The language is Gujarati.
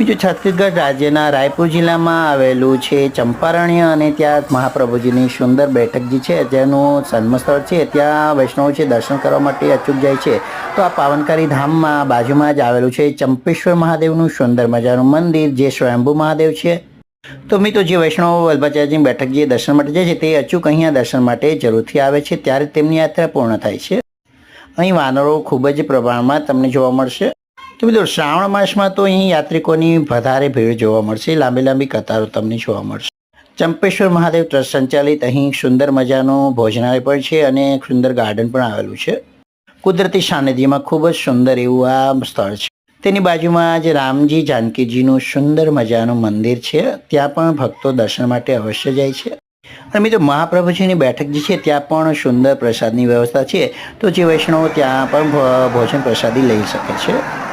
બીજું છત્તીસગઢ રાજ્યના રાયપુર જિલ્લામાં આવેલું છે ચંપારણ્ય અને ત્યાં મહાપ્રભુજીની સુંદર બેઠક જે છે, જેનું જન્મસ્થળ છે, ત્યાં વૈષ્ણવ છે, દર્શન કરવા માટે અચૂક જાય છે. તો આ પાવનકારી ધામમાં બાજુમાં જ આવેલું છે ચંપેશ્વર મહાદેવનું સુંદર મજાનું મંદિર, જે સ્વયંભૂ મહાદેવ છે. તો મિત્રો, જે વૈષ્ણવ વલ્ભાચાર્યની બેઠક જે દર્શન માટે જાય છે, તે અચૂક અહીંયા દર્શન માટે જરૂરથી આવે છે. ત્યારે તેમની યાત્રા પૂર્ણ થાય છે. અહીં વાનરો ખૂબ જ પ્રમાણમાં તમને જોવા મળશે. તો મિત્રો, શ્રાવણ માસમાં તો અહીં યાત્રિકોની વધારે ભીડ જોવા મળશે. લાંબી લાંબી કતારો તમને જોવા મળશે. ચંપેશ્વર મહાદેવ ટ્રસ્ટ સંચાલિત અહીં સુંદર મજાનું ભોજનાલય પણ છે અને સુંદર ગાર્ડન પણ આવેલું છે. કુદરતી સાનિધ્યમાં ખૂબ જ સુંદર એવું આ સ્થળ છે. તેની બાજુમાં જ રામજી જાનકીજીનું સુંદર મજાનું મંદિર છે. ત્યાં પણ ભક્તો દર્શન માટે અવશ્ય જાય છે. અને મિત્રો, મહાપ્રભુજીની બેઠક જે છે, ત્યાં પણ સુંદર પ્રસાદની વ્યવસ્થા છે. તો જે વૈષ્ણવો ત્યાં પણ ભોજન પ્રસાદી લઈ શકે છે.